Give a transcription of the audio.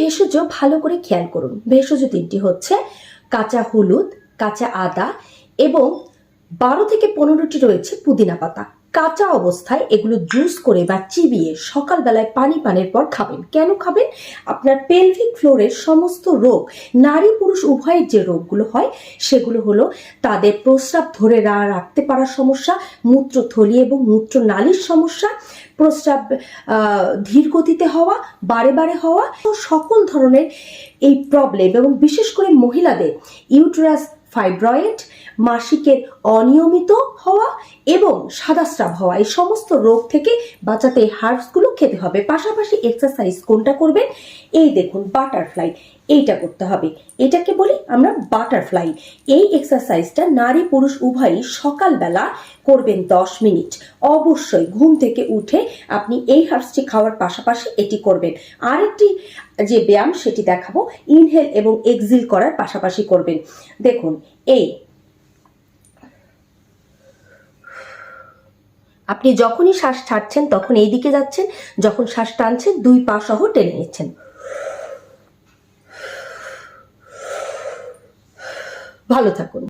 ভেষজ ভালো করে খেয়াল করুন। ভেষজ তিনটি হচ্ছে কাঁচা হলুদ, কাঁচা আদা এবং বারো থেকে পনেরোটি রয়েছে পুদিনা পাতা। কাঁচা অবস্থায় এগুলো জুস করে বা চিবিয়ে সকালবেলায় পানি পানের পর খাবেন। কেন খাবেন? আপনার পেলভিক ফ্লোরের সমস্ত রোগ, নারী পুরুষ উভয়ের যে রোগগুলো হয়, সেগুলো হলো তাদের প্রস্রাব ধরে রাখতে পারার সমস্যা মূত্রথলি এবং মূত্রনালীর সমস্যা, প্রস্রাব ধীর গতিতে হওয়া, বারে বারে হওয়া সকল ধরনের এই প্রবলেম এবং বিশেষ করে মহিলাদের ইউটেরাস ফাইব্রয়েড, মাসিকের অনিয়মিত হওয়া এবং সাদাস্রাব হওয়া, এই সমস্ত রোগ থেকে বাঁচাতে হার্বসগুলো খেতে হবে। পাশাপাশি এক্সারসাইজ কোনটা করবেন? এই দেখুন, বাটারফ্লাই। এইটা করতে হবে। এটাকে বলি আমরা বাটারফ্লাই। এই এক্সারসাইজটা নারী পুরুষ উভয়ই সকালবেলা করবেন দশ মিনিট। অবশ্যই ঘুম থেকে উঠে আপনি এই হার্বসটি খাওয়ার পাশাপাশি এটি করবেন। আরেকটি যে ব্যায়াম সেটি দেখাবো ইনহেল এবং এক্সিল করার পাশাপাশি করবেন। দেখুন এই আপনি যখনই শ্বাস ছাড়ছেন তখন এই দিকে যাচ্ছেন, যখন শ্বাস টানছেন দুই পা সহ টেনে নিচ্ছেন। ভালো থাকুন।